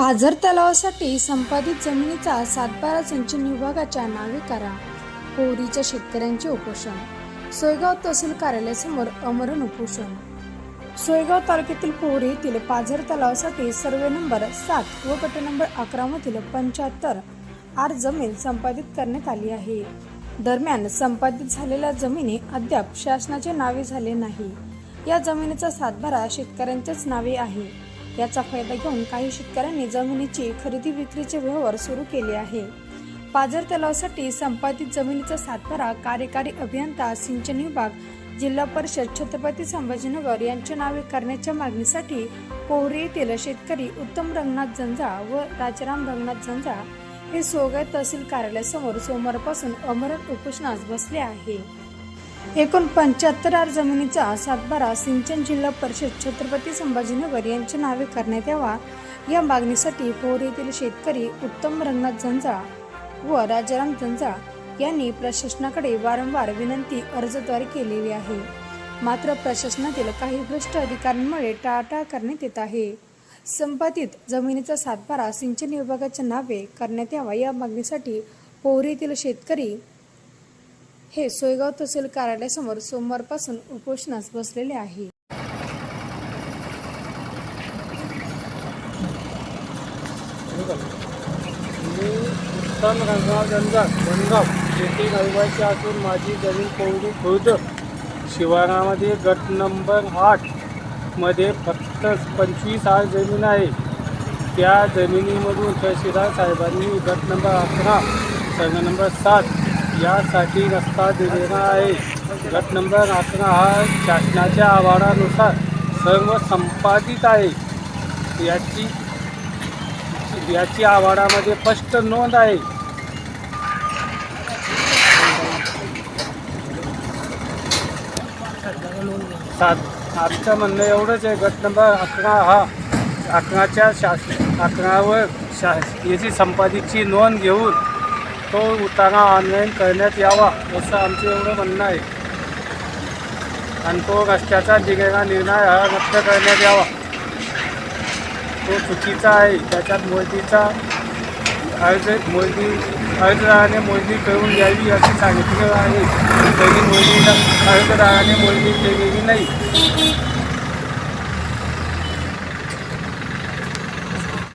पाझर तलावासाठी संपादित जमिनीचा सातबारा सिंचन विभागाच्या नावे करा पोहरीच्या शेतकऱ्यांचे उपोषण. सोयगाव तहसील कार्यालयासमोर अमरण उपोषण. सोयगाव तालुक्यातील पोहरी येथील पाझर तलावासाठी सर्वे नंबर सात व गट नंबर अकरा मधील पंच्याहत्तर आर जमीन संपादित करण्यात आली आहे. दरम्यान संपादित झालेल्या जमिनी अद्याप शासनाचे नावे झाले नाही. या जमिनीचा सातबारा शेतकऱ्यांच्याच नावे आहे. याचा फायदा घेऊन काही शेतकऱ्यांनी जमिनीची खरेदी विक्रीचे व्यवहार सुरू केले आहे. पाझर तलावासाठी संपादित जमिनीचा सातबारा कार्यकारी अभियंता सिंचन विभाग जिल्हा परिषद छत्रपती संभाजीनगर यांच्या नावे करण्याच्या मागणीसाठी पोहरी येथील शेतकरी उत्तम रंगनाथ झंझा व राजाराम रंगनाथ झंझा हे सोगाय तहसील कार्यालयासमोर सोमवारपासून अमरण उपोषणास बसले आहे. एकूण पंच्याहत्तर आर जमिनीचा सातबारा सिंचन जिल्हा परिषद छत्रपती संभाजीनगर यांच्या नावे करण्यात यावा या मागणीसाठी पोहरी येथील शेतकरी उत्तम रंगनाथ जंजा व राजाराम झंझा यांनी प्रशासनाकडे वारंवार विनंती अर्जद्वारे केलेली आहे. मात्र प्रशासनातील काही भ्रष्ट अधिकाऱ्यांमुळे टाळाटाळ करण्यात येत आहे. संपादित जमिनीचा सातबारा सिंचन विभागाच्या नावे करण्यात यावा या मागणीसाठी पोहरी येथील शेतकरी हे सोयगाव तहसील कार्यालयासमोर सोमवारपासून उपोषणास बसलेले आहे. उत्तम बनगाव शेती रहिवासी असून माझी जमीन पौरी खुर्द शिवारामध्ये गट नंबर आठमध्ये फक्त पंचवीस आठ जमीन आहे. त्या जमिनीमधून तहसीलदार साहेबांनी गट नंबर अकरा संघ नंबर सात यासाठी रस्ता दिलेला आहे. गट नंबर अकरा हा शासनाच्या आवारानुसार सर्व संपादित आहे. याची याची आवारामध्ये स्पष्ट नोंद आहे. सात आमचं म्हणणं एवढंच आहे. गट नंबर अकरा हा अकराच्या शास अकरावर शा याची संपादितची नोंद घेऊन तो उतारा ऑनलाईन करण्यात यावा असं आमचं एवढं म्हणणं आहे. आणि तो रस्त्याचा दिलेला निर्णय हा रद्द करण्यात यावा. तो चुकीचा आहे. त्याच्यात मोदीचा अर्ज मोदी अर्जदाराने मोदी करून घ्यावी असे सांगितले आहे. तरी मोदीला अर्जदाराने मोदी केलेली नाही.